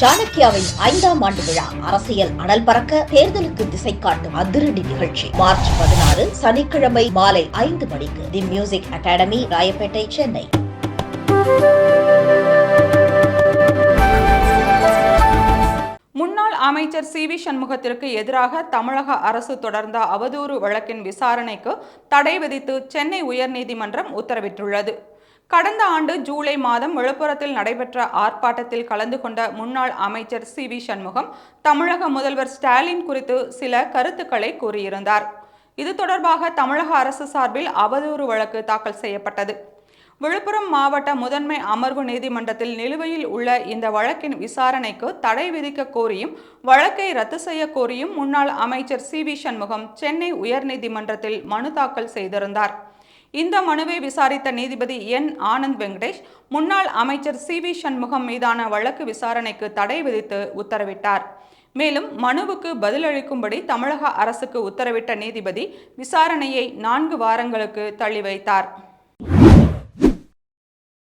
சாணக்கியாவின் ஐந்தாம் ஆண்டு விழா அரசியல் அனல் பறக்க தேர்தலுக்கு திசை காட்டும் அதிரடி நிகழ்ச்சி. மார்ச் பதினாறு சனிக்கிழமை மாலை ஐந்து மணிக்கு the music academy Royapettah Chennai. அமைச்சர் சி வி சண்முகத்திற்கு எதிராக தமிழக அரசு தொடர்ந்த அவதூறு வழக்கின் விசாரணைக்கு தடை விதித்து சென்னை உயர்நீதிமன்றம் உத்தரவிட்டுள்ளது. கடந்த ஆண்டு ஜூலை மாதம் விழுப்புரத்தில் நடைபெற்ற ஆர்ப்பாட்டத்தில் கலந்து கொண்ட முன்னாள் அமைச்சர் சி வி சண்முகம் தமிழக முதல்வர் ஸ்டாலின் குறித்து சில கருத்துக்களை கூறியிருந்தார். இது தொடர்பாக தமிழக அரசு சார்பில் அவதூறு வழக்கு தாக்கல் செய்யப்பட்டது. விழுப்புரம் மாவட்ட முதன்மை அமர்வு நீதிமன்றத்தில் நிலுவையில் உள்ள இந்த வழக்கின் விசாரணைக்கு தடை விதிக்க கோரியும் வழக்கை ரத்து செய்ய கோரியும் முன்னாள் அமைச்சர் சி. வி. சண்முகம் சென்னை உயர்நீதிமன்றத்தில் மனு தாக்கல் செய்திருந்தார். இந்த மனுவை விசாரித்த நீதிபதி என். ஆனந்த் வெங்கடேஷ் முன்னாள் அமைச்சர் சி. வி. சண்முகம் மீதான வழக்கு விசாரணைக்கு தடை விதித்து உத்தரவிட்டார். மேலும் மனுவுக்கு பதிலளிக்கும்படி தமிழக அரசுக்கு உத்தரவிட்ட நீதிபதி விசாரணையை நான்கு வாரங்களுக்கு தள்ளி வைத்தார்.